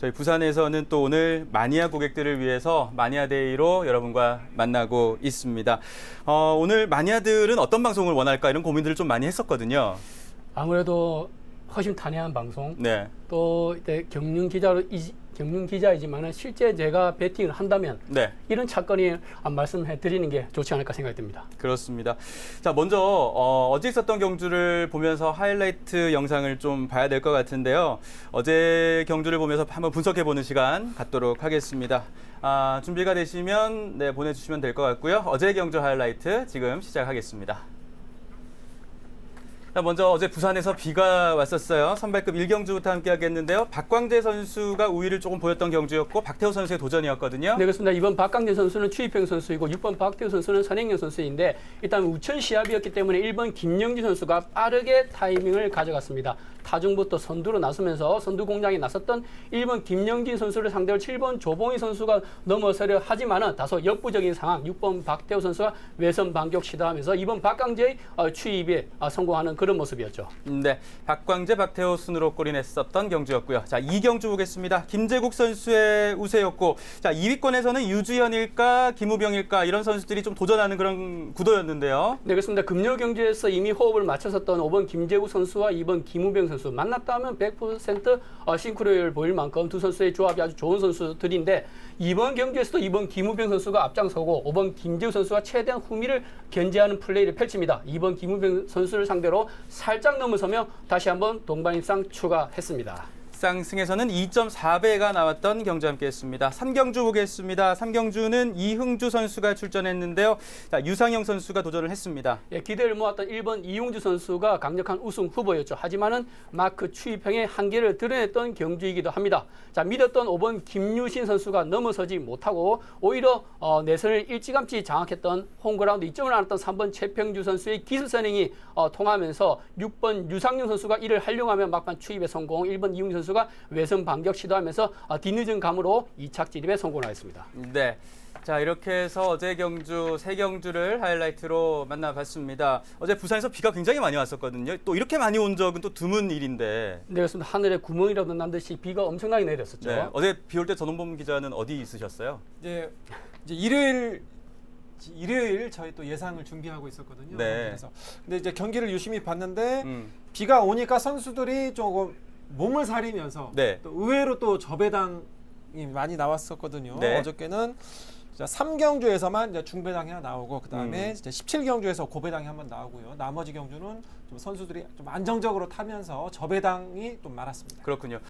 저희 부산에서는 또 오늘 마니아 고객들을 위해서 마니아데이로 여러분과 만나고 있습니다. 어, 오늘 마니아들은 어떤 방송을 원할까 이런 고민들을 좀 많이 했었거든요. 아무래도 허심탄회한 방송 네. 또 이제 경륜 기자로 이- 경륜 기자이지만 실제 제가 배팅을 한다면 네. 이런 차건이 말씀해 드리는 게 좋지 않을까 생각이 듭니다. 그렇습니다. 자, 먼저 어, 어제 있었던 경주를 보면서 하이라이트 영상을 좀 봐야 될 것 같은데요. 어제 경주를 보면서 한번 분석해 보는 시간 갖도록 하겠습니다. 아, 준비가 되시면 네, 보내주시면 될 것 같고요. 어제 경주 하이라이트 지금 시작하겠습니다. 자, 먼저 어제 부산에서 비가 왔었어요. 선발급 1경주부터 함께 하겠는데요. 박광재 선수가 우위를 조금 보였던 경주였고 박태호 선수의 도전이었거든요. 네, 그렇습니다. 이번 박강진 선수는 추입형 선수이고 6번 박태우 선수는 선행형 선수인데 일단 우천 시합이었기 때문에 1번 김영진 선수가 빠르게 타이밍을 가져갔습니다. 타중부터 선두로 나서면서 선두 공장에 나섰던 1번 김영진 선수를 상대로 7번 조봉희 선수가 넘어서려 하지만은 다소 역부적인 상황 6번 박태우 선수가 외선 반격 시도하면서 이번 박강재의 어, 추입에 어, 성공하는 그런 모습이었죠. 네, 박광재, 박태호 순으로 골인했었던 경주였고요. 자, 2경주 보겠습니다. 김재국 선수의 우세였고, 자, 2위권에서는 유주현일까, 김우병일까 이런 선수들이 좀 도전하는 그런 구도였는데요. 네, 그렇습니다. 금요 경주에서 이미 호흡을 맞춰섰던 5번 김재구 선수와 2번 김우병 선수 만났다 하면 100% 어, 싱크로율 보일 만큼 두 선수의 조합이 아주 좋은 선수들인데 이번 경주에서도 2번 김우병 선수가 앞장서고 5번 김재구 선수가 최대한 후미를 견제하는 플레이를 펼칩니다. 2번 김우병 선수를 상대로 살짝 넘어서며 다시 한번 동반 입상 추가했습니다. 쌍승에서는 2.4배가 나왔던 경주 함께했습니다. 3경주 보겠습니다. 3경주는 이흥주 선수가 출전했는데요. 자, 유상영 선수가 도전을 했습니다. 예, 기대를 모았던 1번 이용주 선수가 강력한 우승 후보였죠. 하지만은 마크 추입형의 한계를 드러냈던 경주이기도 합니다. 자, 믿었던 5번 김유신 선수가 넘어서지 못하고 오히려 어, 내선을 일찌감치 장악했던 홈그라운드 2점을 안았던 3번 최평주 선수의 기술 선행이 어, 통하면서 6번 유상용 선수가 이를 활용하며 막판 추입에 성공, 1번 이용주 선수 가 외선 반격 시도하면서 어, 뒤늦은 감으로 2착 진입에 성공하였습니다. 네. 자, 이렇게 해서 어제 경주 세 경주를 하이라이트로 만나봤습니다. 어제 부산에서 비가 굉장히 많이 왔었거든요. 또 이렇게 많이 온 적은 또 드문 일인데. 네, 그렇습니다. 하늘에 구멍이라도 난 듯이 비가 엄청나게 내렸었죠. 네. 어제 비 올 때 전홍범 기자는 어디 있으셨어요? 이제 이제 일요일 일요일 저희 또 예상을 준비하고 있었거든요. 네. 그래서 근데 이제 경기를 유심히 봤는데 음. 비가 오니까 선수들이 조금 몸을 사리면서 네. 또 의외로 또 저배당이 많이 나왔었거든요. 네. 어저께는 3경주에서만 이제 중배당이 하나 나오고 그다음에 음. 이제 17경주에서 고배당이 한번 나오고요. 나머지 경주는 좀 선수들이 좀 안정적으로 타면서 저배당이 좀 많았습니다. 그렇군요.